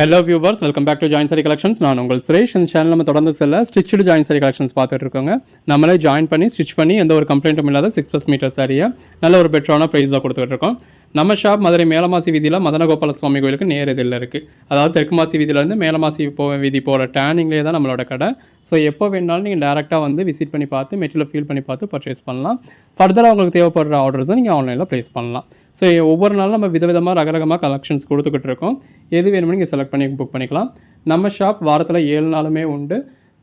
Hello viewers welcome back to join சரி collections நான் உங்கள் சுரேஷ். இந்த சேனல் நம்ம தொடர்ந்து செல்ல ஸ்டிச்சு ஜாயின் சரி கலெக்ஷன்ஸ் பார்த்துட்டு இருக்கோங்க. நம்மளே ஜாயின் பண்ணி ஸ்டிச் பண்ணி எந்த ஒரு கம்ப்ளைண்ட்டும் இல்லாத சிக்ஸ் ப்ளஸ் மீட்டர் சாரியை நல்ல ஒரு பெட்டரான ப்ரைஸில் கொடுத்துட்டு இருக்கோம். நம்ம ஷாப் மதுரை மேலமாசி வீதியில் மதனகோபால சுவாமி கோயிலுக்கு நேர் இதில் இருக்குது அதாவது தெற்கு மாசி வீதியிலேருந்து மேலமாசி போ வீதி போகிற டேனிங்லேயே தான் நம்மளோட கடை. ஸோ எப்போ வேணாலும் நீங்கள் டேரெக்டாக வந்து விசிட் பண்ணி பார்த்து மெட்டீரியல் ஃபீல் பண்ணி பார்த்து பர்ச்சேஸ் பண்ணலாம். ஃபர்தராக உங்களுக்கு தேவைப்படுற ஆர்டர்ஸை நீங்கள் ஆன்லைனில் ப்ளேஸ் பண்ணலாம். ஸோ ஒவ்வொரு நாளும் நம்ம விதவிதமாக ரகரகமாக கலெக்ஷன்ஸ் கொடுத்துக்கிட்டு இருக்கோம் எது வேணுமோ நீங்கள் செலக்ட் பண்ணி புக் பண்ணிக்கலாம். நம்ம ஷாப் வாரத்தில் ஏழு நாளுமே உண்டு.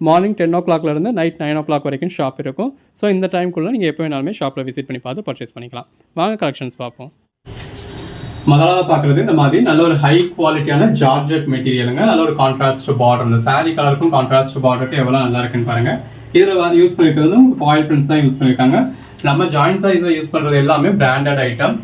மார்னிங் டென் ஓ கிளாக்லேருந்து நைட் நைன் ஓ கிளாக் வரைக்கும் ஷாப் இருக்கும். ஸோ இந்த டைம்குள்ளே நீங்கள் எப்போ வேணாலுமே ஷாப்பில் விசிட் பண்ணி பார்த்து பர்ச்சேஸ் பண்ணிக்கலாம். வாங்க கலெக்ஷன்ஸ் பார்ப்போம். முதலாக பார்க்குறது இந்த மாதிரி நல்ல ஒரு ஹை குவாலிட்டியான ஜார்ஜெட் மெட்டீரியலுங்க நல்ல ஒரு கான்ட்ராஸ்ட் பார்டர் இந்த saree கலருக்கும் கான்ட்ராஸ்ட் பார்டருக்கு எவ்வளோ நல்லா இருக்குன்னு பாருங்க. இதில் வந்து யூஸ் பண்ணியிருக்கிறது ஃபாயில் பிரிண்ட்ஸ் தான் யூஸ் பண்ணியிருக்காங்க நம்ம ஜாயின்ட் சாரீஸில் யூஸ் பண்ணுறது எல்லாமே பிராண்டட் ஐட்டம்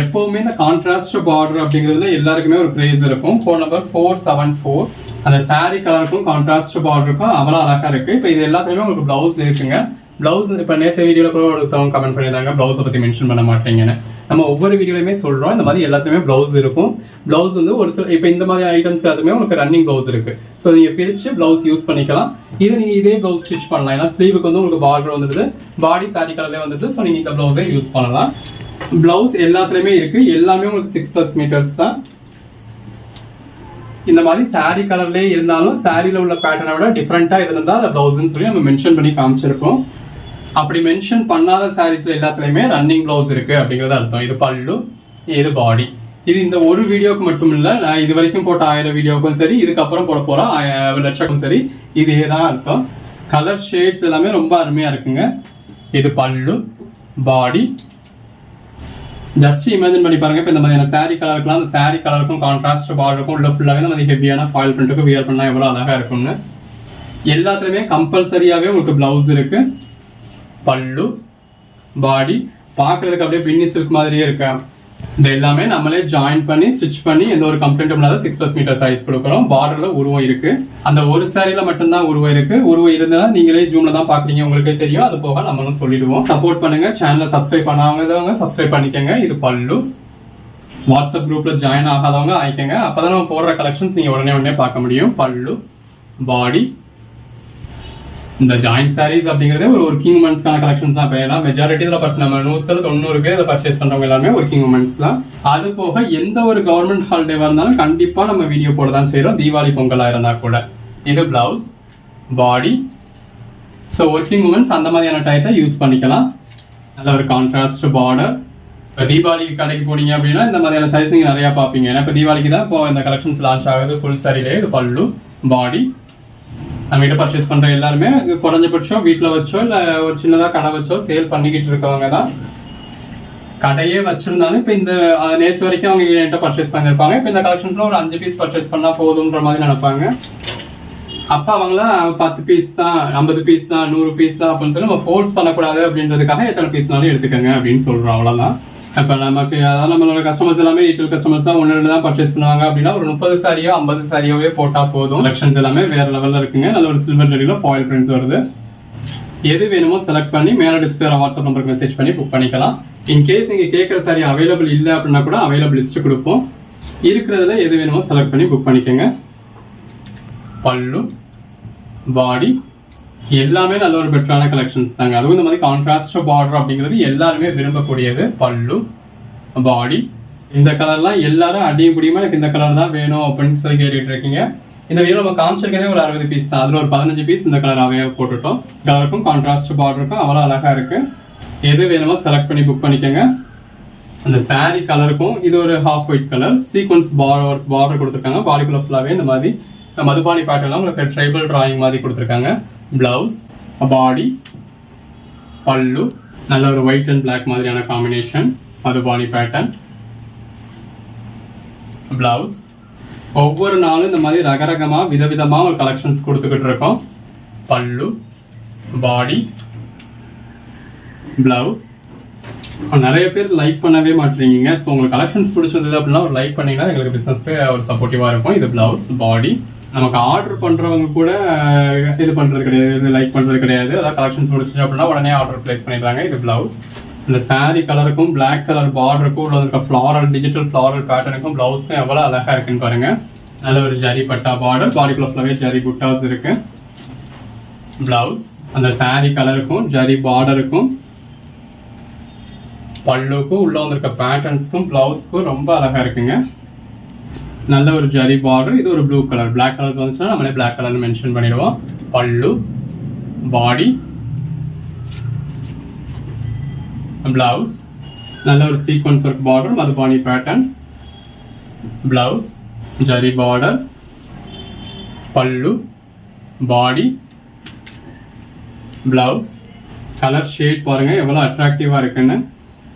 எப்பவுமே இந்த கான்ட்ராஸ்ட் பார்டர் அப்படிங்கிறதுல எல்லாருக்குமே ஒரு கிரேஸ் இருக்கும். Phone number four seven four அந்த saree கலருக்கும் கான்ட்ராஸ்ட் பார்டருக்கும் அவ்வளோ அழகாக இருக்குது இப்போ இது எல்லாத்துலேயுமே உங்களுக்கு ப்ளவுஸ் இருக்குங்க. ப்ளவுஸ் இப்போ நேற்று வீடியோவில் கூட ஒருத்தவங்க கமெண்ட் பண்ணியிருந்தாங்க ப்ளவுஸை பற்றி மென்ஷன் பண்ண மாட்டேங்கன்னு. நம்ம ஒவ்வொரு வீடியோலையுமே சொல்கிறோம் இந்த மாதிரி எல்லாத்துலேயுமே ப்ளவுஸ் இருக்கும். ப்ளவுஸ் வந்து ஒரு சில இப்போ இந்த மாதிரி ஐட்டம்ஸ் எல்லாத்துமே உங்களுக்கு ரன்னிங் ப்ளவுஸ் இருக்குது ஸோ நீங்கள் பிரித்து ப்ளவுஸ் யூஸ் பண்ணிக்கலாம். இது நீங்கள் இதே ப்ளவுஸ் ஸ்டிச் பண்ணலாம். ஏன்னா ஸ்லீவுக்கு வந்து உங்களுக்கு பார்டர் வந்துடுது. பாடி சாரி கலர்லேயே வந்துட்டு ஸோ நீங்கள் இந்த ப்ளவுஸே யூஸ் பண்ணலாம். பிளவுஸ் எல்லாத்துலயுமே இருக்கு. எல்லாமே உங்களுக்கு சிக்ஸ் பிளஸ் மீட்டர்ஸ் தான். இந்த மாதிரி saree கலர்லேயே இருந்தாலும் சாரியில உள்ள பேட்டர்னை விட டிஃப்ரெண்டா இருந்தா அதை பிளவுஸ்னு சொல்லி நம்ம மென்ஷன் பண்ணி காமிச்சிருக்கோம் அப்படி மென்ஷன் பண்ணாத சாரீஸ்ல எல்லாத்துலயுமே ரன்னிங் பிளவுஸ் இருக்கு அப்படிங்கறது அர்த்தம். இது பல்லு இது பாடி இது இந்த ஒரு வீடியோக்கு மட்டும் இல்ல நான் இது வரைக்கும் போட்ட ஆயிரம் வீடியோக்கும் சரி இதுக்கப்புறம் போட போற லட்சக்கும் சரி இதே தான் அர்த்தம். கலர் ஷேட்ஸ் எல்லாமே ரொம்ப அருமையா இருக்குங்க. இது பல்லு பாடி ஜஸ்ட் இமேஜின் பண்ணி பாருங்க. இப்போ இந்த மாதிரியான சாரி கலருக்குலாம் அந்த சாரி கலருக்கும் கான்ட்ராஸ்ட் பார்டருக்கும் உள்ள ஃபுல்லாகவே இந்த மாதிரி ஹெவியான ஃபாயில் பிரிண்ட்டுக்கு வியர் பண்ணா எவ்வளோ அழகாக இருக்கும்னு. எல்லாத்துலேயுமே கம்பல்சரியாகவே உங்களுக்கு பிளவுஸ் இருக்கு. பல்லு பாடி பார்க்குறதுக்கு அப்படியே பின்னி சில்க் மாதிரியே இருக்கேன் இது எல்லாமே நம்மளே ஜாயின் பண்ணி ஸ்டிச் பண்ணி எந்த ஒரு கம்ப்ளைண்ட்டும் இல்லாத சிக்ஸ் பிளஸ் மீட்டர் சைஸ் கொடுக்குறோம். பார்டர்ல உருவம் இருக்கு. அந்த ஒரு சாரியில மட்டும்தான் உருவம் இருக்கு. உருவம் இருந்தா நீங்களே ஜூம்ல தான் பாக்குறீங்க உங்களுக்கே தெரியும். அது போக நம்மளும் சொல்லிடுவோம். சப்போர்ட் பண்ணுங்க. சேனலை சப்ஸ்கிரைப் பண்ணாதவங்க சப்ஸ்கிரைப் பண்ணிக்கங்க. இது பல்லு. வாட்ஸ்அப் குரூப்ல ஜாயின் ஆகாதவங்க ஆயிக்கங்க அப்பதான் நம்ம போடுற கலெக்ஷன்ஸ் நீங்க உடனே உடனே பார்க்க முடியும். பல்லு பாடி இந்த ஜாயிண்ட் சாரீஸ் அப்படிங்கிறதே ஒரு ஒர்க்கிங் உமன்ஸ்க்கான கலெக்ஷன்ஸ் தான். இப்போ ஏன்னா மெஜாரிட்டி இதில் பட் நம்ம நூற்றில் தொண்ணூறு பேர் இதை பர்ச்சேஸ் பண்ணுறவங்க எல்லாமே ஒர்க்கிங் உமன்ஸ் தான். அது போக எந்த ஒரு கவர்மெண்ட் ஹாலிடேவாக இருந்தாலும் கண்டிப்பாக நம்ம வீடியோ போட தான் செய்கிறோம் தீபாவளி பொங்கலாக இருந்தால் கூட. இது blouse body so working womens அந்த மாதிரியான டயத்தை யூஸ் பண்ணிக்கலாம். நல்ல ஒரு கான்ட்ராஸ்ட் பார்டர் இப்போ தீபாவளிக்கு கடைக்கு போனீங்க அப்படின்னா இந்த மாதிரியான சைஸ் நீங்கள் நிறையா பார்ப்பீங்க. ஏன்னா இப்போ தீபாவளிக்கு தான் இப்போ இந்த கலெக்ஷன்ஸ் லான்ச் ஆகுது. ஃபுல் சரியிலே இது பல்லு பாடி நம்மகிட்ட பர்ச்சேஸ் பண்ணுற எல்லாருமே குறைஞ்சபட்சம் வீட்டில் வச்சோ இல்லை ஒரு சின்னதாக கடை வச்சோ சேல் பண்ணிக்கிட்டு இருக்கவங்க தான். கடையே வச்சிருந்தாலும் இப்போ இந்த நேற்று வரைக்கும் அவங்க என்கிட்ட பர்ச்சேஸ் பண்ணியிருப்பாங்க இப்போ இந்த கலெக்ஷன்ஸில் ஒரு அஞ்சு பீஸ் பர்ச்சேஸ் பண்ணால் போதுன்ற மாதிரி நினைப்பாங்க. அப்போ அவங்களாம் பத்து பீஸ் தான் ஐம்பது பீஸ் தான் நூறு பீஸ் தான் அப்படின்னு சொல்லி நம்ம ஃபோர்ஸ் பண்ணக்கூடாது அப்படின்றதுக்காக எத்தனை பீஸ்னாலும் எடுத்துக்கோங்க அப்படின்னு சொல்கிறோம் அவ்வளோதான் இப்போ நமக்கு அதாவது நம்மளோட கஸ்டமர்ஸ் எல்லாமே ரீட்டெயில் கஸ்டமர்ஸ் தான் ஒன்று ரெண்டு தான் பர்ச்சேஸ் பண்ணுவாங்க அப்படின்னா ஒரு முப்பது சாரியோ ஐம்பது சாரியோவே போட்டால் போதும். கலெக்ஷன்ஸ் எல்லாமே வேற லெவலில் இருக்குங்க. நல்ல ஒரு சில்வர் ஜெடியில ஃபாயில் பிரிண்ட்ஸ் வருது. எது வேணுமோ செலக்ட் பண்ணி மேலே டிஸ்பிளே வாட்ஸ்அப் நம்பருக்கு மெசேஜ் பண்ணி புக் பண்ணிக்கலாம். இன் கேஸ் கேட்குற சாரி அவைலபிள் இல்லை அப்படின்னா கூட அவைலபிள் லிஸ்ட் கொடுப்போம். இருக்கிறதுல எது வேணுமோ செலக்ட் பண்ணி புக் பண்ணிக்கோங்க. பல்லு பாடி எல்லாமே நல்ல ஒரு பெட்டரான கலெக்ஷன்ஸ் தாங்க. அதுவும் இந்த மாதிரி கான்ட்ராஸ்ட் பார்டர் அப்படிங்கிறது எல்லாருமே விரும்பக்கூடியது. பல்லு பாடி இந்த கலர்லாம் எல்லாரும் அடியும் முடியுமா எனக்கு இந்த கலர் தான் வேணும் அப்படின்னு சொல்லி கேட்டுட்டு இருக்கீங்க. இந்த வீடியோ நம்ம காமிச்சிருக்கதே ஒரு அறுபது பீஸ் தான். அதில் ஒரு பதினஞ்சு பீஸ் இந்த கலராகவே போட்டுட்டோம். கலருக்கும் கான்ட்ராஸ்ட் பார்டருக்கும் அவ்வளோ அழகா இருக்கு. எது வேணுமோ செலக்ட் பண்ணி புக் பண்ணிக்கோங்க. அந்த saree கலருக்கும் இது ஒரு half white colour sequins border border கொடுத்துருக்காங்க. பாடிக்குள்ள ஃபுல்லாகவே இந்த மாதிரி மதுபானி பேட்டர்லாம் உங்களுக்கு ட்ரைபல் டிராயிங் மாதிரி கொடுத்துருக்காங்க. பிளவுஸ் பாடி பல்லு நல்ல ஒரு ஒயிட் அண்ட் பிளாக் மாதிரியான காம்பினேஷன் மதுபானி பேட்டர்ன் பிளவுஸ் ஒவ்வொரு நாளும் இந்த மாதிரி ரகரகமாக விதவிதமாக ஒரு கலெக்ஷன்ஸ் கொடுத்துக்கிட்டு இருக்கோம். பல்லு பாடி பிளவுஸ் நிறைய பேர் லைக் பண்ணவே மாட்டேங்க ஸோ உங்களுக்கு கலெக்ஷன்ஸ் பிடிச்சிருந்தது அப்படின்னா ஒரு லைக் பண்ணீங்கன்னா எங்களுக்கு பிஸ்னஸ்க்கு ஒரு சப்போர்ட்டிவாக இருக்கும். இது பிளவுஸ் பாடி நமக்கு ஆர்டர் பண்றவங்க கூட இது பண்றது கிடையாது இது லைக் பண்றது கிடையாது. அதாவது கலெக்ஷன்ஸ் பிடிச்சிச்சு அப்படின்னா உடனே ஆர்டர் பிளேஸ் பண்ணிடுறாங்க. இது பிளவுஸ் இந்த saree கலருக்கும் பிளாக் கலர் பார்டருக்கும் உள்ள இருக்க ஃப்ளாரல் டிஜிட்டல் ஃப்ளாரல் பேட்டர்னுக்கும் பிளவுஸ்க்கும் எவ்வளோ அழகா இருக்குன்னு பாருங்க. நல்ல ஒரு ஜரி பட்டா பார்டர் பாடிக்குள்ள ஃபுல்லாவே ஜரி புட்டாஸ் இருக்கு. பிளவுஸ் அந்த saree கலருக்கும் ஜரி பார்டருக்கும் பல்லுக்கும் உள்ள வந்திருக்க பேட்டர்ன்ஸ்க்கும் பிளவுஸ்க்கும் ரொம்ப அழகா இருக்குங்க. நல்ல ஒரு ஜரி பார்டர் இது ஒரு ப்ளூ கலர் பிளாக் கலர்ஸ் வந்துச்சுன்னா நம்மளே பிளாக் கலர் மென்ஷன் பண்ணிடுவோம். பல்லு பாடி பிளவுஸ் நல்ல ஒரு sequins work border Madhubani pattern blouse zari border pallu body blouse colour shade பாருங்க எவ்வளோ அட்ராக்டிவாக இருக்குன்னு.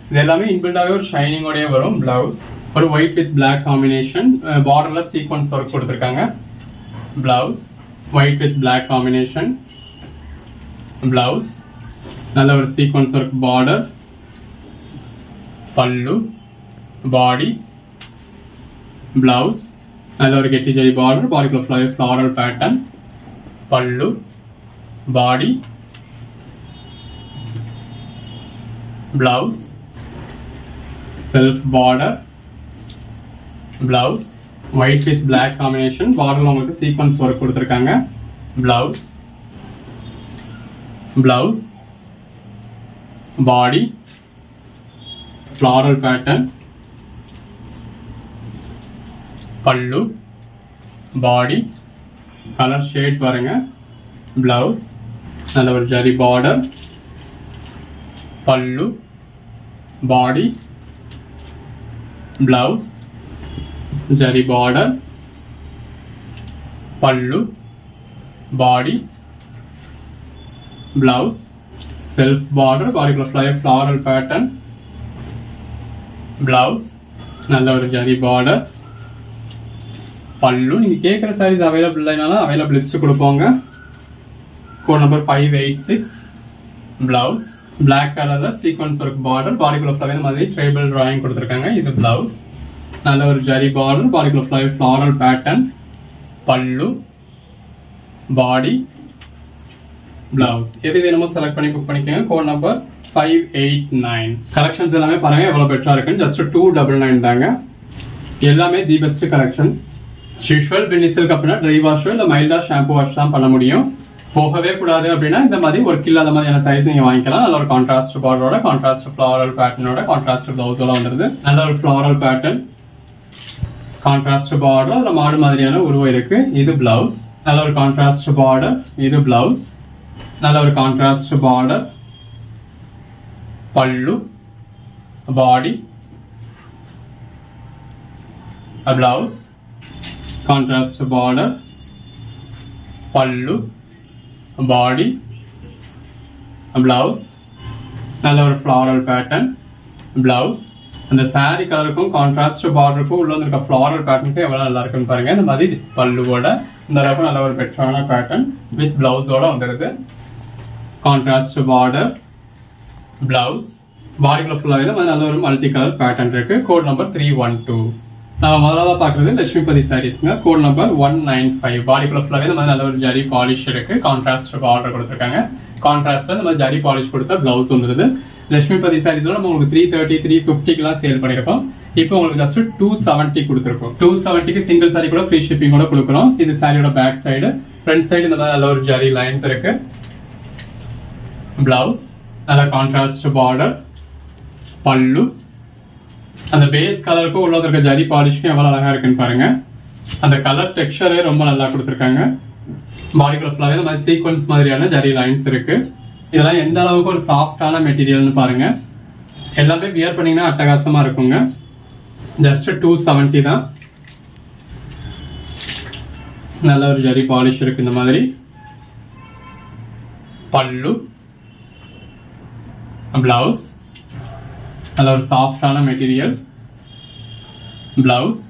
இது எல்லாமே இன்பில்டாகவே ஒரு ஷைனிங்கோடய வரும் பிளவுஸ் ஒரு ஒயிட் வித் பிளாக் காம்பினேஷன் பார்டரில் சீக்வன்ஸ் ஒர்க் கொடுத்துருக்காங்க. Blouse white with black combination blouse நல்ல ஒரு sequins work border pallu body blouse நல்ல ஒரு கெட்டி செடி border பாடிக்குள்ள floral pattern pallu body blouse self border blouse white with black combination பார்டரில் உங்களுக்கு சீக்வன்ஸ் ஒர்க் கொடுத்துருக்காங்க. Blouse blouse body floral pattern pallu body colour shade பாருங்க. பிளவுஸ் நல்ல ஒரு ஜரி பார்டர் பல்லு பாடி blouse zari border pallu body blouse self border பாடிக்குள்ள flower floral pattern blouse நல்ல ஒரு zari border pallu நீங்கள் கேட்குற சாரீஸ் அவைலபிள் இல்லைனாலும் அவைலபிள் லிஸ்ட்டு கொடுப்போங்க. Code number five eight six blouse black கலரில் சீக்வன்ஸ் ஒர்க் பார்டர் பாடிக்குள்ள ஃப்ளவர் மாதிரி ட்ரைபிள் ட்ராயிங் கொடுத்துருக்காங்க. இது பிளவுஸ் நல்ல ஒரு zari border பாடிக்குள்ள fly floral pattern pallu body blouse எது வேணுமோ செலக்ட் பண்ணி புக் பண்ணிக்கோங்க code number five eight nine collections எல்லாமே பாருங்கள் எவ்வளோ பெட்டராக இருக்குன்னு ஜஸ்ட் டூ டபுள் நைன் தாங்க எல்லாமே தி பெஸ்ட் கலெக்ஷன்ஸ் யூஷுவல் பின்னிசில்க் அப்படின்னா ட்ரை வாஷோ இல்லை மைல்டாக ஷாம்பு வாஷ் தான் பண்ண முடியும் போகவே கூடாது அப்படின்னா இந்த மாதிரி ஒர்க் இல்லாத மாதிரியான சைஸ் நீங்கள் வாங்கிக்கலாம் நல்ல ஒரு கான்ட்ராஸ்ட் பார்டரோட கான்ட்ராஸ்ட் ஃப்ளாரல் பேட்டர்னோட கான்ட்ராஸ்ட் ப்ளவுஸோட வந்துருது நல்ல ஒரு ஃப்ளாரல் பேட்டர்ன் கான்ட்ராஸ்ட் பார்டர் அதில் மாடு மாதிரியான உருவம் இருக்குது இது பிளவுஸ் நல்ல ஒரு கான்ட்ராஸ்ட் பார்டர் இது பிளவுஸ் நல்ல ஒரு contrast border pallu. Body blouse contrast border pallu. Body blouse நல்ல ஒரு ஃப்ளாரல் பேட்டர்ன் பிளவுஸ் அந்த சாரீ கலருக்கும் கான்ட்ராஸ்ட் பார்டருக்கும் உள்ள வந்திருக்க ஃப்ளாரல் பேட்டர்னுக்கும் எவ்வளோ நல்லா இருக்குன்னு பாருங்க. இந்த மாதிரி பல்லுவோட இந்த அளவுக்கு நல்ல ஒரு பெட்டரான பேட்டர்ன் வித் பிளவுஸோட வந்துடுது கான்ட்ராஸ்ட் பார்டர் பிளவுஸ் பாடிக்குள்ள ஃபுல்லாகவே மாதிரி நல்ல ஒரு மல்டி கலர் பேட்டர்ன் இருக்கு. Code number three one two நம்ம முதலாவது பார்க்குறது Lakshmipathi சாரீஸ்ங்க code number one nine five பாடிக்குள்ள ஃபுல்லாகவே இந்த மாதிரி நல்ல ஒரு ஜரி பாலிஷ் இருக்கு. கான்ட்ராஸ்ட் ஆர்டர் கொடுத்துருக்காங்க. கான்ட்ராஸ்ட்ல இந்த மாதிரி ஜரி பாலிஷ் கொடுத்த பிளவுஸ் வந்துருது. லட்சுமிபதி சாரீஸ்ல நம்ம உங்களுக்கு த்ரீ தேர்ட்டி த்ரீ ஃபிஃப்டிக்கெலாம் சேல் பண்ணியிருக்கோம் இப்போ உங்களுக்கு ஜஸ்ட் டூ செவன்ட்டி கொடுத்துருக்கோம். டூ செவன்ட்டிக்கு சிங்கிள் சாரி கூட ஃப்ரீ ஷிப்பிங் கூட கொடுக்குறோம். இது சாரியோட பேக் சைடு ஃப்ரண்ட் சைடு இந்த மாதிரி நல்ல ஒரு ஜரி லைன்ஸ் இருக்கு. பிளவுஸ் நல்ல கான்ட்ராஸ்ட் பார்டர் பல்லு. அந்த பேஸ் கலருக்கும் உள்ள இருக்க ஜரி பாலிஷ்க்கும் எவ்வளோ அழகா இருக்குன்னு பாருங்க. அந்த கலர் டெக்ஸ்டரே ரொம்ப நல்லா கொடுத்துருக்காங்க. பாடிக்குள்ள ஃபுல்லாகவே இந்த மாதிரி சீக்வன்ஸ் மாதிரியான ஜரி லைன்ஸ் இருக்குது இதெல்லாம் எந்த அளவுக்கு ஒரு சாஃப்டான மெட்டீரியல்னு பாருங்கள் எல்லாமே வியர் பண்ணிங்கன்னா அட்டகாசமாக இருக்குங்க. ஜஸ்ட் டூ செவன்ட்டி தான். நல்ல ஒரு ஜரி பாலிஷ் இருக்கு இந்த மாதிரி. பல்லு. பிளவுஸ் நல்ல ஒரு சாஃப்டான மெட்டீரியல் பிளவுஸ்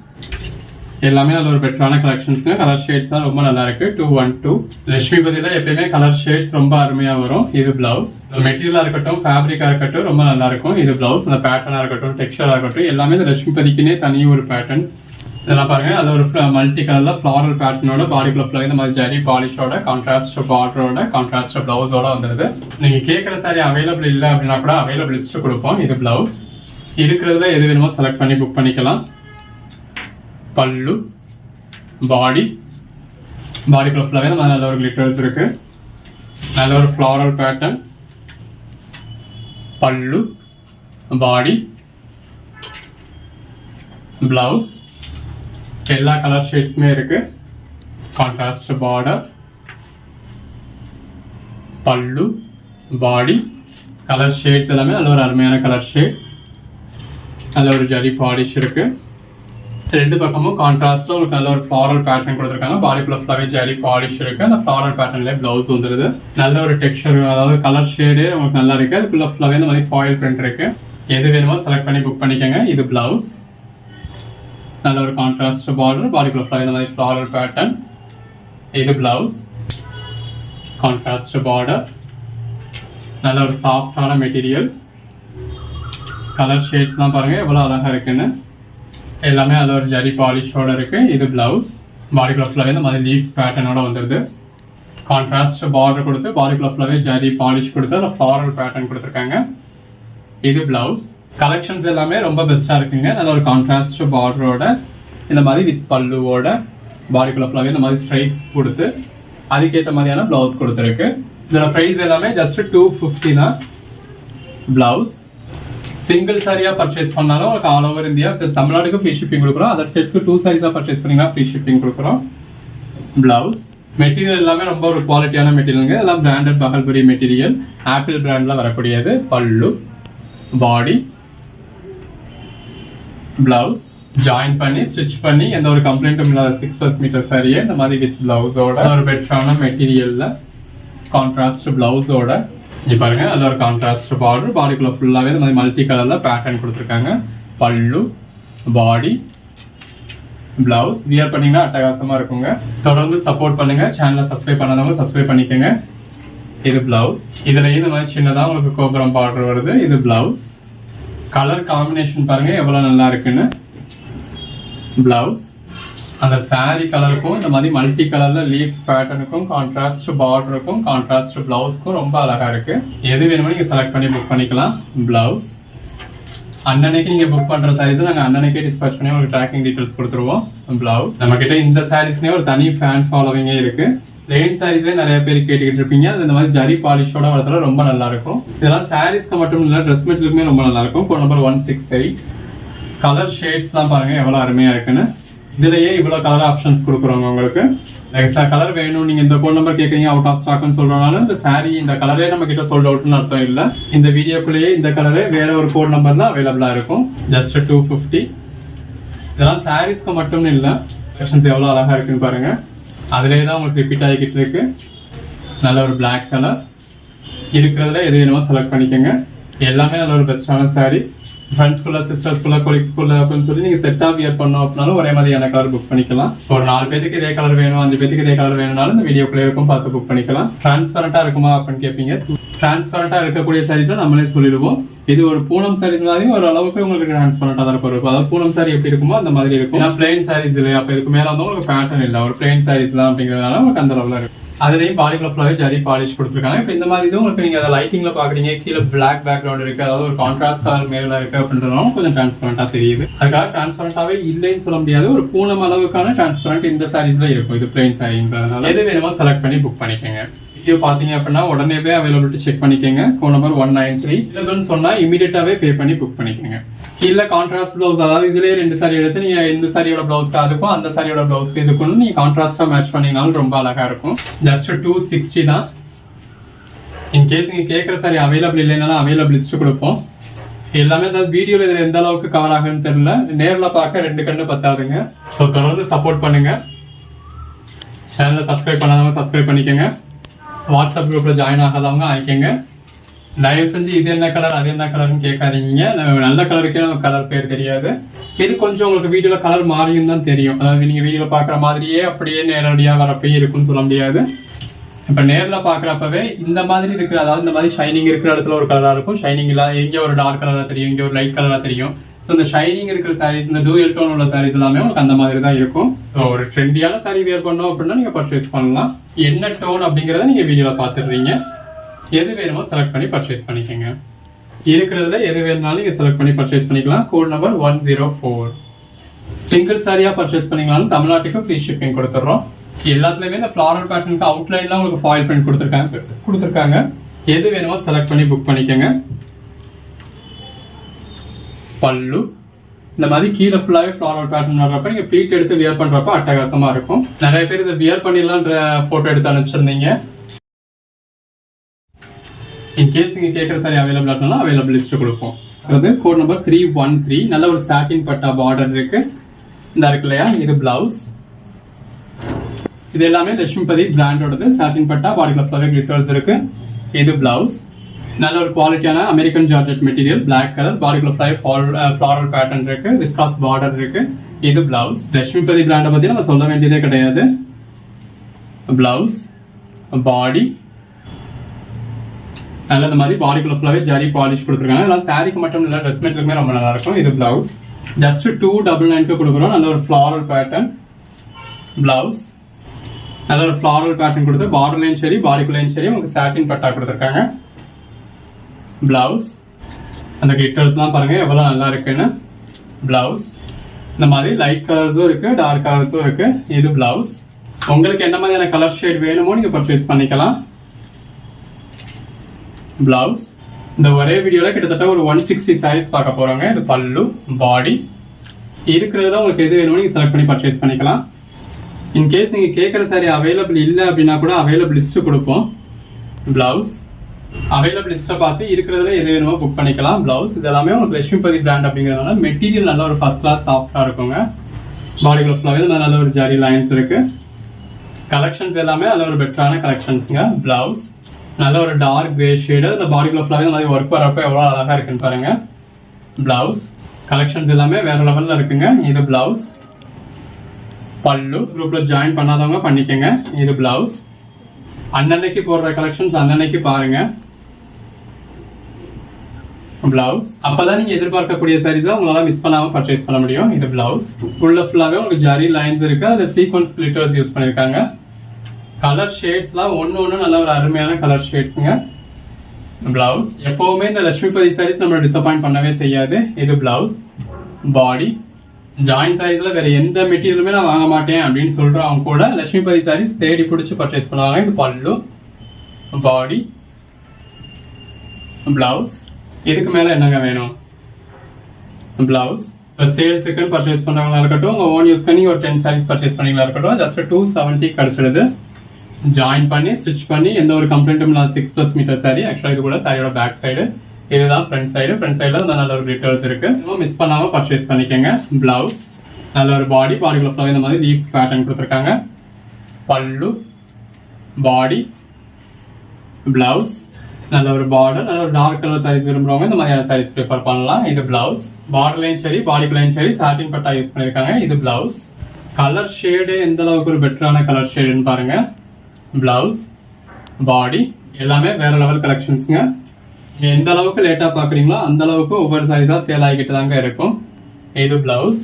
எல்லாமே நல்ல ஒரு பெட்டரான கலெக்ஷன்ஸுங்க கலர் ஷேட்ஸ் தான் ரொம்ப நல்லா இருக்கு. டூ ஒன் டூ லட்சுமி பதில எப்பயுமே கலர் ஷேட்ஸ் ரொம்ப அருமையா வரும். இது பிளவுஸ் மெட்டீரியலா இருக்கட்டும் ஃபேப்ரிக்கா இருக்கட்டும் ரொம்ப நல்லா இருக்கும். இது பிளவுஸ் அந்த பேட்டர்னா இருக்கட்டும் டெக்ஸ்டரா இருக்கட்டும் எல்லாமே இந்த லட்சுமி பதிக்குனே தனி ஒரு பேட்டர்ன்ஸ் இதெல்லாம் பாருங்க. அது ஒரு மல்டி கலர்ல ஃபிளாரல் பேட்டர்னோட பாடிக்குள்ள ஃபுல்லாக இந்த மாதிரி ஜரி பாலிஷோட கான்ட்ராஸ்ட் பார்டரோட கான்ட்ராஸ்ட் பிளவுஸோட வந்துருது. நீங்க கேட்குற சாரி அவைலபிள் இல்லை அப்படின்னா கூட அவைலபிள் லிஸ்ட் கொடுப்போம். இது பிளவுஸ் இருக்கிறதுல எது வேணுமோ செலக்ட் பண்ணி புக் பண்ணிக்கலாம். பல்லு பாடி பாடிக்குள்ள ஃபுல்லாகவே நம்ம நல்ல ஒரு கிளிட்டர்ஸ் இருக்கு நல்ல ஒரு floral pattern pallu body blouse எல்லா கலர் ஷேட்ஸுமே இருக்கு. Contrast border pallu body colour shades எல்லாமே நல்ல ஒரு அருமையான கலர் ஷேட்ஸ் நல்ல ஒரு ஜரி பாடிஷ் இருக்குது ரெண்டு பக்கமும் கான்ட்ராஸ்ட்ல உங்களுக்கு நல்ல ஒரு ஃபிளாரல் பேட்டர்ன் கொடுத்துருக்காங்க. பாடிக்குள்ள ஃபுல்லாவே ஜரி பாலிஷ் இருக்கு. அந்த ஃபிளாரல் பேட்டர்ன்ல பிளவுஸ் வந்துருது. நல்ல ஒரு டெக்ஸ்டர் அதாவது கலர் ஷேடு உங்களுக்கு நல்லா இருக்கு. அதுக்குள்ள ஃபுல்லாவே இந்த மாதிரி ஃபாயில் பிரிண்ட் இருக்கு. எது வேணுமோ செலக்ட் பண்ணி புக் பண்ணிக்கோங்க. இது பிளவுஸ் நல்ல ஒரு கான்ட்ராஸ்ட் பார்டர் பாடிக்குள்ள ஃபுல்லாவே இந்த மாதிரி ஃபிளாரல் பேட்டர்ன் இது பிளவுஸ் கான்ட்ராஸ்ட் பார்டர் நல்ல ஒரு சாஃப்டான மெட்டீரியல் கலர் ஷேட்ஸ்லாம் பாருங்க. எவ்வளோ அழகா இருக்குன்னு. எல்லாமே அதில் ஒரு ஜரி பாலிஷோட இருக்கு. இது பிளவுஸ் பாடி ஃபுல்லாகவே இந்த மாதிரி லீஃப் பேட்டர்னோட வந்துருது. கான்ட்ராஸ்ட் பார்டர் கொடுத்து பாடி ஃபுல்லாகவே ஜரி பாலிஷ் கொடுத்து அதில் ஃப்ளாரல் பேட்டர்ன் கொடுத்துருக்காங்க. இது பிளவுஸ் கலெக்ஷன்ஸ் எல்லாமே ரொம்ப பெஸ்ட்டாக இருக்குங்க. நல்ல ஒரு கான்ட்ராஸ்ட் பார்டரோட இந்த மாதிரி வித் பல்லுவோட பாடி ஃபுல்லாகவே இந்த மாதிரி ஸ்ட்ரைப்ஸ் கொடுத்து அதுக்கேற்ற மாதிரியான பிளவுஸ் கொடுத்துருக்கு. இதோட ப்ரைஸ் எல்லாமே ஜஸ்ட் டூ ஃபிஃப்டி தான். பிளவுஸ் சிங்கிள் சாரியா பர்ச்சேஸ் பண்ணாலும் உங்களுக்கு ஆல் ஓவர் இந்தியா தமிழ்நாடுக்கு ஃப்ரீ ஷிப்பிங் கொடுக்குறோம். அதர் ஸ்டேட்ஸ்க்கு டூ சாரீஸாக பர்ச்சேஸ் பண்ணீங்கன்னா ஃப்ரீ ஷிப்பிங் கொடுக்குறோம். பிளவுஸ் மெட்டீரியல் எல்லாமே ரொம்ப ஒரு குவாலிட்டியான மெட்டீரியலுங்க எல்லாம் பிராண்டட் பகல்புரி மெட்டீரியல் ஆப்பிள் பிராண்டில் வரக்கூடியது. பல்லு பாடி பிளவுஸ் ஜாயின் பண்ணி ஸ்டிச் பண்ணி எந்த ஒரு கம்ப்ளைண்ட்டும் இல்லாத சிக்ஸ் ப்ளஸ் மீட்டர் சாரியை இந்த மாதிரி வித் பிளவுஸோட ஒரு பெட்டரான மெட்டீரியலில் கான்ட்ராஸ்ட் பிளவுஸோட இது பாருங்க அது ஒரு கான்ட்ராஸ்ட் பார்டர் பாடிக்குள்ள ஃபுல்லாகவே இந்த மாதிரி மல்டி கலரில் பேட்டர்ன் கொடுத்துருக்காங்க. பல்லு பாடி பிளவுஸ் வியர் பண்ணீங்கன்னா அட்டகாசமாக இருக்குங்க. தொடர்ந்து சப்போர்ட் பண்ணுங்கள் சேனலை சப்ஸ்கிரைப் பண்ணாதவங்க சப்ஸ்கிரைப் பண்ணிக்கோங்க. இது பிளவுஸ் இதுலேயும் இந்த மாதிரி சின்னதாக உங்களுக்கு கோபுரம் பார்டர் வருது. இது பிளவுஸ் கலர் காம்பினேஷன் பாருங்கள் எவ்வளோ நல்லா இருக்குன்னு. பிளவுஸ் அந்த saree கலருக்கும் இந்த மாதிரி மல்டி கலர்ல லீஃப் பேட்டர்னுக்கும் கான்ட்ராஸ்ட் பார்டருக்கும் கான்ட்ராஸ்ட் பிளவுஸ்க்கும் ரொம்ப அழகா இருக்கு. எது வேணுமோ நீங்க செலக்ட் பண்ணி புக் பண்ணிக்கலாம். பிளவுஸ் அன்னன்னைக்கு நீங்க புக் பண்ற சாரீஸ் நாங்க அன்னன்னைக்கே டிஸ்பேச் பண்ணி உங்களுக்கு ட்ராக்கிங் டீட்டெயில்ஸ் கொடுத்துருவோம். பிளவுஸ் நம்ம கிட்ட இந்த சாரீஸ்னே ஒரு தனி ஃபேன் ஃபாலோவிங்கே இருக்கு. ரெயின் சாரீஸே நிறைய பேர் கேட்டுக்கிட்டு இருப்பீங்க. அது இந்த மாதிரி ஜரி பாலிஷோட வரதுல ரொம்ப நல்லா இருக்கும். இதெல்லாம் சாரீஸ்க்கு மட்டும் இல்லை ட்ரெஸ் மெட்டீரியலுமே ரொம்ப நல்லா இருக்கும். Phone number one six eight colour ஷேட்ஸ்லாம் பாருங்க எவ்வளோ அருமையாக இருக்குன்னு. இதுலயே இவ்வளவு கலர் ஆப்ஷன்ஸ் கொடுக்குறோங்க உங்களுக்கு. எக்ஸ்ட்ரா கலர் வேணும். நீங்க இந்த ஃபோன் நம்பர் கேக்குறீங்க அவுட் ஆஃப் ஸ்டாக்னு சொல்றனால இந்த சாரி இந்த கலரே நம்ம கிட்ட சோல்ட் அவுட்னு அர்த்தம் இல்ல. இந்த வீடியோக்குள்ளேயே இந்த கலரே வேற ஒரு கோட் நம்பர் தான் அவைலபிளா இருக்கும். ஜஸ்ட் டூ ஃபிஃப்டி இதெல்லாம் சாரீஸ்க்கு மட்டும் இல்ல. கலெக்ஷன்ஸ் எவ்வளவு அழகா இருக்குன்னு பாருங்க. அதுலேயே தான் உங்களுக்கு ரிப்பீட் ஆகிக்கிட்டு இருக்கு. நல்ல ஒரு பிளாக் கலர் இருக்கிறதுல எது வேணுமோ செலக்ட் பண்ணிக்கோங்க. எல்லாமே நல்ல ஒரு பெஸ்டான சாரீஸ் ஃப்ரெண்ட்ஸ்குள்ள சிஸ்டர்ஸ்குள்ள கொலிக்ஸ்குள்ள அப்படின்னு சொல்லி நீங்க செட் ஆஃப் இயர் பண்ணோம் அப்படின்னாலும் ஒரே மாதிரியான கலர் புக் பண்ணிக்கலாம். ஒரு நாலு பேருக்கு இதே கலர் வேணும் அஞ்சு பேருக்கு இதே கலர் வேணும்னாலும் இந்த வீடியோக்குள்ளே இருக்கும் பார்த்து புக் பண்ணிக்கலாம். டிரான்ஸ்பரண்டா இருக்குமா அப்படின்னு கேட்பீங்க டிரான்ஸ்பரண்டா இருக்கக்கூடிய சாரீஸை நம்மளே சொல்லிடுவோம். இது ஒரு பூனம் சாரீஸ் மாதிரி ஒரு அளவுக்கு உங்களுக்கு டிரான்ஸ்பரண்டா தான் இருக்கும். அதாவது பூனம் சாரி எப்படி இருக்குமோ அந்த மாதிரி இருக்கும். ஏன்னா பிளெயின் சாரீஸ் இல்லையா? அப்ப இதுக்கு மேல வந்து உங்களுக்கு பேட்டர்ன் இல்லை. ஒரு பிளெயின் சாரீஸ் தான் அப்படிங்கிறதுனால உங்களுக்கு அந்த அளவில் இருக்கும். அதுலேயும் பாலிகுலர் ஃபுல்லாவே ஜரி பாலிஷ் கொடுத்துருக்காங்க. இப்போ இந்த மாதிரி இது உங்களுக்கு நீங்கள் அதை லைட்டிங்கில் பார்க்குறீங்க கீழே பிளாக் பேக்ரவுண்ட் இருக்குது அதாவது ஒரு கான்ட்ராஸ்ட் கலர் மேல இருக்கு அப்படின்றதுனால கொஞ்சம் டிரான்ஸ்பரண்டா தெரியுது. அதுக்காக டிரான்ஸ்பரண்டாவே இல்லைன்னு சொல்ல முடியாது ஒரு பூனம் அளவுக்கான டிரான்ஸ்பரண்ட் இந்த சாரீஸில் இருக்கும் இது பிளெயின் சாரின்றதுனால எது வேணுமோ செலக்ட் பண்ணி புக் பண்ணிக்கோங்க. வீடியோ பாத்தீங்க அப்படின்னா உடனேவே அவைலபிலிட்டி செக் பண்ணிக்கோங்க. Phone number one nine three இல்லைன்னு சொன்னா இமீடியட்டாவே பே பண்ணி புக் பண்ணிக்கோங்க. இல்ல கான்ட்ராஸ்ட் பிளவுஸ் அதாவது இதுலேயே ரெண்டு சாரி எடுத்து நீங்க இந்த சாரியோட பிளவுஸ் அதுக்கும் அந்த சாரியோட பிளவுஸ் இதுக்கும் நீங்க கான்ட்ராஸ்டா மேட்ச் பண்ணீங்கனாலும் ரொம்ப அழகா இருக்கும். ஜஸ்ட் டூ சிக்ஸ்டி தான். இன்கேஸ் நீங்க கேட்குற சாரி அவைலபிள் இல்லைனாலும் அவைலபிள் லிஸ்ட் கொடுப்போம். எல்லாமே இந்த வீடியோல இதுல எந்த அளவுக்கு கவர் ஆகுன்னு தெரியல. நேர்ல பார்க்க ரெண்டு கண்ணு பத்தாதுங்க. ஸோ தொடர்ந்து சப்போர்ட் பண்ணுங்க. சேனலை சப்ஸ்கிரைப் பண்ணாதவங்க சப்ஸ்கிரைப் பண்ணிக்கோங்க. வாட்ஸ்அப் குரூப்பில் ஜாயின் ஆகாதவங்க ஆகிக்கங்க தயவு செஞ்சு இது என்ன கலர் அது என்ன கலர்னு கேட்காதீங்க. நம்ம நல்ல கலருக்கே நம்ம கலர் பேர் தெரியாது. இது கொஞ்சம் உங்களுக்கு வீடியோவில் கலர் மாறியும் தான் தெரியும். அதாவது நீங்கள் வீடியோவில் பார்க்குற மாதிரியே அப்படியே நேரடியாக வரப்பயே இருக்கும்னு சொல்ல முடியாது. இப்போ நேரில் பார்க்குறப்பவே இந்த மாதிரி இருக்கிற அதாவது இந்த மாதிரி ஷைனிங் இருக்கிற இடத்துல ஒரு கலராக இருக்கும். ஷைனிங் இல்லாத எங்கே ஒரு டார்க் கலராக தெரியும் இங்கே ஒரு லைட் கலராக தெரியும். ஸோ இந்த ஷைனிங் இருக்கிற சாரீஸ் இந்த டூயல் டோன் உள்ள சாரீஸ் எல்லாமே உங்களுக்கு அந்த மாதிரி தான் இருக்கும். ஸோ ஒரு ட்ரெண்டியான சாரி வியர் பண்ணோம் அப்படின்னா நீங்கள் பர்ச்சேஸ் பண்ணலாம். என்ன டோன் அப்படிங்கிறத நீங்கள் வீடியோவில் பார்த்துடுறீங்க. எது வேணுமோ செலக்ட் பண்ணி பர்ச்சேஸ் பண்ணிக்கோங்க. இருக்கிறதுல எது வேணுனாலும் நீங்கள் செலக்ட் பண்ணி பர்ச்சேஸ் பண்ணிக்கலாம். Code number one zero four single சாரியாக purchase பண்ணீங்கனாலும் தமிழ்நாட்டுக்கு ஃப்ரீ ஷிப்பிங் கொடுத்துட்றோம். எல்லாத்துலயுமே இந்த ஃபிளாரல் பேட்டர்னுக்கு அவுட்லைன்லாம் உங்களுக்கு ஃபாயில் பிரிண்ட் கொடுத்துருக்காங்க கொடுத்துருக்காங்க. எது வேணுமோ செலக்ட் பண்ணி புக் பண்ணிக்கோங்க. பல்லு. இந்த மாதிரி கீழே ஃபுல்லாகவே ஃப்ளாரல் பேட்டர்ன் வர்றப்ப நீங்கள் ப்ளீட் எடுத்து வியர் பண்ணுறப்ப அட்டகாசமாக இருக்கும். நிறைய பேர் இதை வியர் பண்ணிடலான்ற ஃபோட்டோ எடுத்து அனுப்பிச்சிருந்தீங்க. இன்கேஸ் நீங்கள் கேட்குற சாரி அவைலபிள் ஆகணும்னா அவைலபிள் லிஸ்ட்டு கொடுப்போம். அதாவது code number three one three நல்ல ஒரு சாட்டின் பட்டா பார்டர் இருக்குது இந்த இருக்கு இல்லையா? இது பிளவுஸ் இது எல்லாமே லட்சுமிபதி பிராண்டோடது சாட்டின் பட்டா பாடிக்குள்ள ஃப்ளவர் கிளிட்டர்ஸ் இருக்கு. இது பிளவுஸ் நல்ல ஒரு குவாலிட்டியான American georgette material black colour பாடிக்குள்ள flower floral pattern இருக்கு. விஸ்காஸ் பார்டர் இருக்கு. இது பிளவுஸ் லட்சுமிபதி பிராண்டை பத்தி நம்ம சொல்ல வேண்டியதே கிடையாது. பிளவுஸ் பாடி நல்ல இந்த மாதிரி பாடிக்குள்ள ஃபுல்லாவே ஜாரி பாலிஷ் கொடுத்துருக்காங்க. இதெல்லாம் சாரிக்கு மட்டும் இல்லை ட்ரெஸ் மெட்டீரியலுமே ரொம்ப நல்லா இருக்கும் இது பிளவுஸ் ஜஸ்ட் டூ டபுள் நைன்க்கு கொடுக்குறோம். நல்ல ஒரு ஃப்ளாரல் பேட்டர்ன் பிளவுஸ் நல்ல ஒரு ஃப்ளாரல் பேட்டர்ன் கொடுத்து பார்டர்லையும் சரி பாடிக்குள்ளேயும் சரி உங்களுக்கு சாட்டின் பட்டா கொடுத்துருக்காங்க. பிளவுஸ் அந்த கிளிட்டர்ஸ்லாம் பாருங்கள் எவ்வளோ நல்லா இருக்குன்னு. பிளவுஸ் இந்த மாதிரி லைட் கலர்ஸும் இருக்குது டார்க் கலர்ஸும் இருக்குது இது பிளவுஸ் உங்களுக்கு என்ன மாதிரியான கலர் ஷேட் வேணுமோ நீங்கள் பர்ச்சேஸ் பண்ணிக்கலாம். பிளவுஸ் இந்த ஒரே வீடியோவில் கிட்டத்தட்ட ஒரு ஒன் சிக்ஸ்டி சாரீஸ் பார்க்க போகிறோங்க இது பல்லு பாடி இருக்கிறத உங்களுக்கு எது வேணுமோ நீங்கள் செலக்ட் பண்ணி பர்ச்சேஸ் பண்ணிக்கலாம். இன்கேஸ் நீங்கள் கேட்குற சாரி அவைலபிள் இல்லை அப்படின்னா கூட அவைலபிள் லிஸ்ட்டு கொடுப்போம். ப்ளவுஸ் அவைலபிள் லிஸ்ட்டை பார்த்து இருக்கிறதுல எது வேணுமோ புக் பண்ணிக்கலாம். ப்ளவுஸ் இது எல்லாமே உங்களுக்கு லட்சுமிபதி பிராண்ட் அப்படிங்கிறதுனால மெட்டீரியல் நல்ல ஒரு ஃபர்ஸ்ட் கிளாஸ் சாஃப்டாக இருக்குங்க. பாடிக்குள்ள ஃபுல்லாகவே நல்ல ஒரு ஜாரி லைன்ஸ் இருக்குது கலெக்ஷன்ஸ் எல்லாமே நல்ல ஒரு பெட்டரான கலெக்ஷன்ஸுங்க ப்ளவுஸ் நல்ல ஒரு டார்க் கிரே ஷேடு அந்த பாடிக்குள்ள ஃபுல்லாகவே மாதிரி ஒர்க் வரப்போ எவ்வளோ அழகாக இருக்குன்னு பாருங்கள் ப்ளவுஸ் கலெக்ஷன்ஸ் எல்லாமே வேறு லெவலில் இருக்குங்க. இது ப்ளவுஸ் பல்லு குரூப்ல ஜாயின் பண்ணாதவங்க பண்ணிக்கங்க. இது பிளவுஸ் அன்னன்னைக்கு போடுற கலெக்ஷன்ஸ் அன்னன்னைக்கு பாருங்க. பிளவுஸ் அப்பதான் நீங்க எதிர்பார்க்கக்கூடிய சாரீஸ் உங்களால மிஸ் பண்ணாம பர்ச்சேஸ் பண்ண முடியும். இது பிளவுஸ் உள்ள ஃபுல்லாவே உங்களுக்கு ஜரி லைன்ஸ் இருக்கு. அதுல சீக்வன்ஸ் கிளிட்டர்ஸ் யூஸ் பண்ணிருக்காங்க. கலர் ஷேட்ஸ்லாம் ஒன்று ஒன்று நல்ல ஒரு அருமையான கலர் ஷேட்ஸுங்க பிளவுஸ் எப்பவுமே இந்த லட்சுமிபதி சாரீஸ் நம்மளை டிசப்பாயிண்ட் பண்ணவே செய்யாது. இது பிளவுஸ் பாடி ஜாயின் சாரீஸ்ல வேற எந்த மெட்டீரியலுமே நான் வாங்க மாட்டேன் அப்படின்னு சொல்றவங்க கூட லட்சுமிபதி சாரீஸ் தேடி பிடிச்சி பர்ச்சேஸ் பண்ணுவாங்க. இது பல்லு பாடி பிளவுஸ் இதுக்கு மேல என்னங்க வேணும்? பிளவுஸ் இப்போ சேல்ஸுக்குன்னு பர்ச்சேஸ் பண்ணுறவங்களா இருக்கட்டும் உங்கள் ஓன் யூஸ் பண்ணி ஒரு டென் சாரீஸ் பர்ச்சேஸ் பண்ணிங்களா இருக்கட்டும் ஜஸ்ட் டூ செவன்ட்டி கிடச்சிடுது. ஜாயின் பண்ணி ஸ்டிச் பண்ணி எந்த ஒரு கம்ப்ளைண்ட்டும் இல்லாத சிக்ஸ் ப்ளஸ் மீட்டர் சாரி ஆக்சுவலா இது கூட சாரியோட பேக் சைடு இதுதான் ஃப்ரண்ட் சைடு ஃப்ரண்ட் சைடுல நல்ல ஒரு டீட்டெயில்ஸ் இருக்குது மிஸ் பண்ணாமல் பர்ச்சேஸ் பண்ணிக்கோங்க. ப்ளவுஸ் நல்ல ஒரு பாடி பாடிக்குள்ள ஃபுல்லாக இந்த மாதிரி லீஃப் பேட்டர்ன் கொடுத்துருக்காங்க. பல்லு பாடி ப்ளவுஸ் நல்ல ஒரு பார்டர் நல்ல ஒரு டார்க் கலர் சாரீஸ் விரும்புறவங்க இந்த மாதிரியான சாரீஸ் ப்ரிஃபர் பண்ணலாம். இது பிளவுஸ் பார்டர்லையும் சரி பாடிக்குள்ளையும் சரி சாட்டின் பட்டா யூஸ் பண்ணியிருக்காங்க இது பிளவுஸ் கலர் ஷேடு எந்த அளவுக்கு ஒரு பெட்டரான கலர் ஷேடுன்னு பாருங்க. பிளவுஸ் பாடி எல்லாமே வேற லெவல் கலெக்ஷன்ஸுங்க எந்த அளவுக்கு லேட்டா பாக்குறீங்களோ அந்த அளவுக்கு ஒவ்வொரு தான் சேல் ஆகிக்கிட்டு தாங்க இருக்கும். இது பிளவுஸ்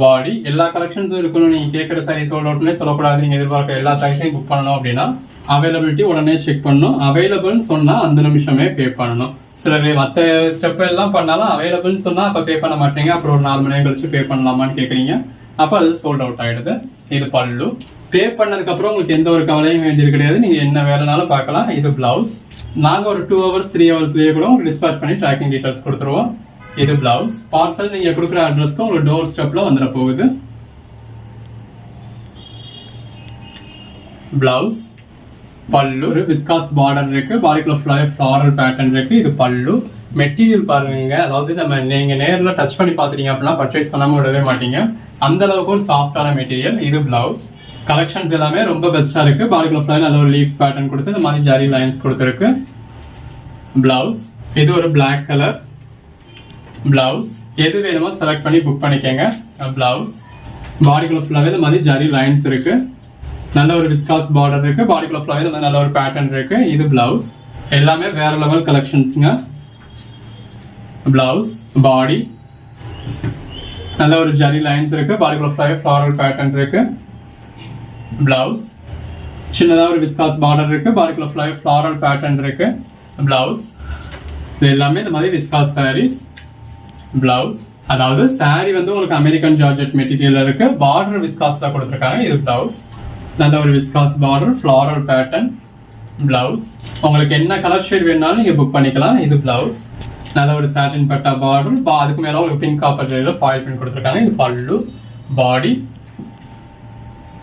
பாடி எல்லா கலெக்ஷன்ஸும் இருக்கணும் நீங்க கேட்குற சாரீஸ் சோல்ட் அவுட்னே சொல்லக்கூடாது. நீங்க எதிர்பார்க்குற எல்லா சாரீஸையும் புக் பண்ணணும் அப்படின்னா அவைலபிலிட்டி உடனே செக் பண்ணணும். அவைலபிள்னு சொன்னா அந்த நிமிஷமே பே பண்ணணும். சிலர் மற்ற ஸ்டெப் எல்லாம் பண்ணாலும் அவைலபிள்னு சொன்னா அப்ப பே பண்ண மாட்டீங்க. அப்புறம் ஒரு நாலு மணி நேரம் கழிச்சு பே பண்ணலாமான்னு கேக்குறீங்க. அப்ப அது சோல்ட் அவுட் ஆயிடுது. இது பல்லு. பே பண்ணதுக்கு அப்புறம் உங்களுக்கு எந்த ஒரு கவலையும் வேண்டியது கிடையாது. நீங்க என்ன வேலைனாலும் பார்க்கலாம். இது பிளவுஸ் நாங்கள் ஒரு டூ ஹவர்ஸ் த்ரீ ஹவர்ஸ்லேயே கூட உங்களுக்கு டிஸ்பேச் பண்ணி ட்ராக்கிங் டீடைல்ஸ் கொடுத்துருவோம். இது பிளவுஸ் பார்சல் நீங்கள் கொடுக்குற அட்ரஸ்க்கு உங்களுக்கு டோர் ஸ்டெப்பில் வந்துட போகுது. பிளவுஸ் பல்லு. ஒரு விஸ்காஸ் பார்டர் இருக்கு. பாடிக்குள்ள ஃபுல்லாவே ஃப்ளாரல் பேட்டர்ன் இருக்கு. இது பல்லு. மெட்டீரியல் பாருங்க. அதாவது நம்ம நீங்க நேரில் டச் பண்ணி பார்த்துட்டீங்க அப்படின்னா பர்ச்சேஸ் பண்ணாமல் விடவே மாட்டீங்க. அந்த அளவுக்கு ஒரு சாஃப்டான மெட்டீரியல் இது பிளவுஸ் கலெக்ஷன்ஸ் எல்லாமே ரொம்ப பெஸ்ட்டாக இருக்குது பாடிக்குள்ள ஃபுல்லாவே நல்ல ஒரு லீஃப் பேட்டர்ன் கொடுத்து இந்த மாதிரி ஜாரி லைன்ஸ் கொடுத்துருக்கு. ப்ளவுஸ் இது ஒரு பிளாக் கலர் ப்ளவுஸ் எது வேணுமோ செலக்ட் பண்ணி புக் பண்ணிக்கோங்க. ப்ளவுஸ் பாடிக்குள்ள ஃபுல்லாவே இந்த மாதிரி ஜாரி லைன்ஸ் இருக்குது நல்ல ஒரு விஸ்காஸ் பார்டர் இருக்குது பாடிக்குள்ள ஃபுல்லாவே இந்த மாதிரி நல்ல ஒரு பேட்டர்ன் இருக்குது இது ப்ளவுஸ் எல்லாமே வேற லெவல் கலெக்ஷன்ஸுங்க பிளவுஸ் பாடி நல்ல ஒரு ஜரி லைன்ஸ் இருக்கு. பாடிக்குள்ள ஃபுல்லாவே ஃப்ளாரல் பேட்டர்ன் இருக்கு. பிளவுஸ் சின்னதாக ஒரு விஸ்காஸ் பார்டர் இருக்கு. பாடிக்குள்ள ஃபுல்லாவே ஃப்ளாரல் பேட்டர்ன் இருக்கு. பிளவுஸ் இது எல்லாமே இந்த மாதிரி விஸ்காஸ் சாரீஸ் பிளவுஸ் அதாவது saree வந்து உங்களுக்கு அமெரிக்கன் ஜார்ஜெட் மெட்டீரியல் இருக்கு. பார்டர் விஸ்காஸில் கொடுத்துருக்காங்க. இது பிளவுஸ் நல்ல ஒரு viscose border floral pattern blouse உங்களுக்கு என்ன கலர் ஷேட் வேணாலும் நீங்க புக் பண்ணிக்கலாம். இது பிளவுஸ் நல்ல ஒரு சாட்டின் பட்டா பார்டர் அதுக்கு மேல உங்களுக்கு பிங்க் காப்பர் ஃபாயில் பின் கொடுத்துருக்காங்க. இது பல்லு. பாடி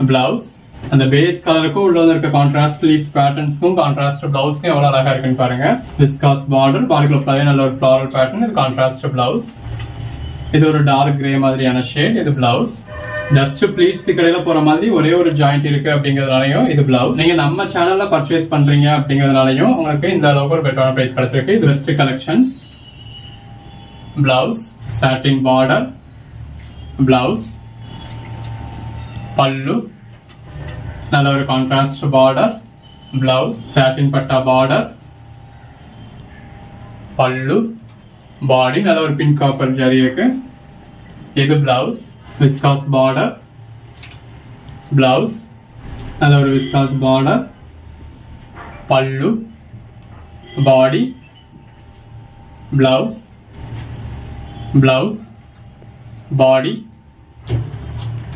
பிளவுஸ் அந்த பேஸ் கலருக்கும் உள்ள இருக்க கான்ட்ராஸ்ட் லீஃப் பேட்டர்ன்ஸ்க்கும் கான்ட்ராஸ்ட் பிளவுஸ்க்கும் எவ்வளவு அழகா இருக்குன்னு பாருங்க. விஸ்காஸ் பார்டர் பாடிக்குள்ள ஃபிளவர் நல்ல ஒரு ஃப்ளாரல் பேட்டர்ன் இது கான்ட்ராஸ்ட் பிளவுஸ் இது ஒரு டார்க் கிரே மாதிரியான ஷேட் இது பிளவுஸ் ஜஸ்ட் ப்ளீட்ஸ் கடையில போற மாதிரி ஒரே ஒரு ஜாயிண்ட் இருக்கு அப்படிங்கறதுனாலையும் இது பிளவுஸ் நீங்க நம்ம சேனல்ல பர்ச்சேஸ் பண்றீங்க அப்படிங்கறதுனாலையும் உங்களுக்கு இந்த அளவுக்கு ஒரு பெட்டரான பிரைஸ் கிடைச்சிருக்கு. இது best collections blouse satin border blouse pallu நல்ல ஒரு கான்ட்ராஸ்ட் பார்டர் பிளவுஸ் சாட்டின் பட்டா பார்டர் பல்லு பாடி நல்ல ஒரு பிங்க் காப்பர் ஜரி இருக்கு இது பிளவுஸ் விஸ்காஸ் பார்டர் பிளவுஸ் நல்ல ஒரு viscose border pallu body blouse blouse body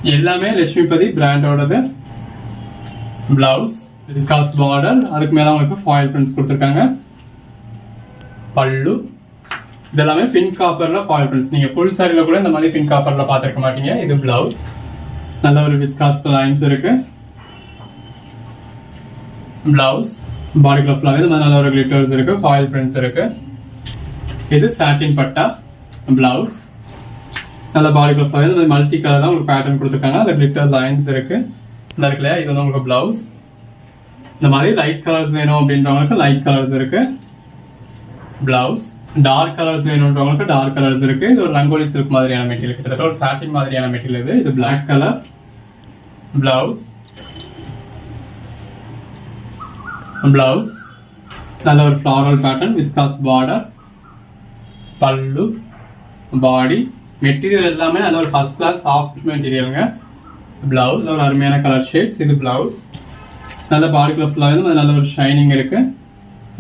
எல்லாமே லட்சுமிபதி பிராண்டோடது பிளவுஸ் டிஸ்காஸ் பார்டர் அதுக்கு மேலே உங்களுக்கு ஃபாயில் பிரிண்ட்ஸ் கொடுத்துருக்காங்க. பல்லு இதெல்லாமே பின் காப்பரில் ஃபாயில் பிரிண்ட்ஸ் நீங்கள் ஃபுல் சாரியில் கூட இந்த மாதிரி பிங்க் காப்பரில் பார்த்துருக்க மாட்டீங்க. இது பிளவுஸ் நல்ல ஒரு விஸ்காஸ் லைன்ஸ் இருக்கு. பிளவுஸ் பாடிக்குள்ள ஃபுல்லாவே இந்த மாதிரி நல்ல ஒரு கிளிட்டர்ஸ் இருக்கு ஃபாயில் பிரிண்ட்ஸ் இருக்கு. இது சாட்டின் பட்டா பிளவுஸ் நல்ல பாடிக்குள்ள ஃபுல்லாவே இந்த மாதிரி மல்டி கலர் தான் உங்களுக்கு பேட்டர்ன் கொடுத்துருக்காங்க. அந்த கிளிட்டர் லைன்ஸ் இருக்குது இந்த இருக்கு இல்லையா இது வந்து உங்களுக்கு பிளவுஸ் இந்த மாதிரி லைட் கலர்ஸ் வேணும் அப்படின்றவங்களுக்கு லைட் கலர்ஸ் இருக்கு. பிளவுஸ் டார்க் கலர்ஸ் வேணுன்றவங்களுக்கு டார்க் கலர்ஸ் இருக்கு. இது ஒரு ரங்கோலி சில்க் மாதிரியான மெட்டீரியல் கிட்டத்தட்ட ஒரு சாட்டின் மாதிரியான மெட்டீரியல் இது. இது பிளாக் கலர் பிளவுஸ் பிளவுஸ் நல்ல ஒரு floral pattern viscose border pallu. பாடி மெட்டீரியல் எல்லாமே நல்ல ஒரு ஃபர்ஸ்ட் கிளாஸ் சாஃப்ட் மெட்டீரியலுங்க பிளவுஸ் ஒரு அருமையான கலர் ஷேட்ஸ் இது பிளவுஸ் நல்ல பாடிக்குள்ள ஃபுல்லாக நல்ல ஒரு ஷைனிங் இருக்கு.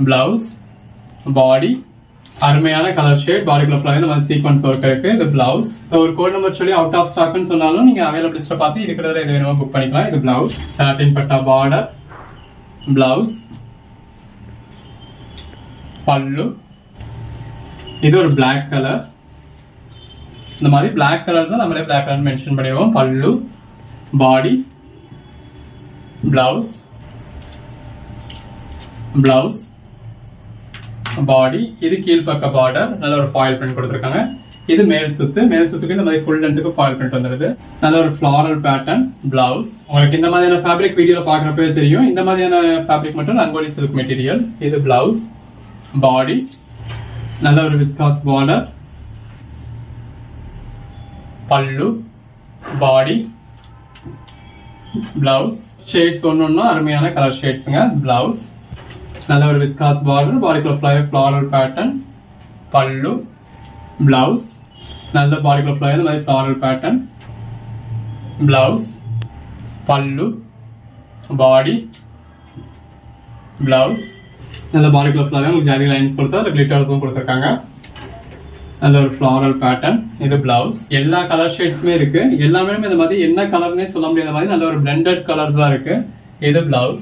பிளவுஸ் பாடி அருமையான கலர் ஷேட் பாடிக்குள்ள ஃபுல்லாக இந்த வந்து சீக்வன்ஸ் ஒர்க் இருக்கு. இது பிளவுஸ் ஒரு கோட் நம்பர் சொல்லி அவுட் ஆஃப் ஸ்டாக்னு சொன்னாலும் நீங்க அவைலபிள் லிஸ்ட்டை பார்த்து இருக்கிறத எது வேணுமோ புக் பண்ணிக்கலாம். இது பிளவுஸ் சாட்டின் பட்டா பார்டர் பிளவுஸ் பல்லு. இது ஒரு பிளாக் கலர் இந்த மாதிரி பிளாக் கலர் தான் நம்மளே பிளாக் கலர் மென்ஷன் பண்ணிடுவோம். பல்லு. பாடி பிளவுஸ் பிளவுஸ் பாடி இது கீழ்ப்பக்க பார்டர் நல்ல ஒரு ஃபாயில் பிரிண்ட் கொடுத்துருக்காங்க. இது மேல் சுத்து. மேல் சுத்துக்கு இந்த மாதிரி ஃபுல் லென்த்துக்கு ஃபாயில் பிரிண்ட் வந்துருது. நல்ல ஒரு ஃபிளாரல் பேட்டர்ன் பிளவுஸ் உங்களுக்கு இந்த மாதிரியான ஃபேப்ரிக் வீடியோவில் பார்க்குறப்பவே தெரியும். இந்த மாதிரியான ஃபேப்ரிக் மட்டும் ரங்கோலி சில்க் மெட்டீரியல் இது பிளவுஸ் பாடி நல்ல ஒரு viscose border pallu body blouse shades ஒன்று ஒன்றும் அருமையான கலர் ஷேட்ஸுங்க பிளவுஸ் நல்ல ஒரு viscose border பாடிக்குள்ள flower floral pattern pallu. Blouse நல்ல பாடிக்குள்ள ஃப்ளவர் இந்த மாதிரி ஃப்ளாரல் பேட்டர்ன் பிளவுஸ் பல்லு. பாடி பிளவுஸ் நல்ல பாடிக்குள்ள ஃப்ளவர் உங்களுக்கு ஜரி லைன்ஸ் கொடுத்தா அதில் கிளிட்டர்ஸும் கொடுத்துருக்காங்க. நல்ல ஒரு ஃப்ளாரல் பேட்டர்ன் இது பிளவுஸ் எல்லா கலர் ஷேட்ஸுமே இருக்கு. எல்லாமே இந்த மாதிரி என்ன கலர்னே சொல்ல முடியாத மாதிரி நல்ல ஒரு பிளெண்டட் கலர்ஸ் தான் இருக்கு. இது பிளவுஸ்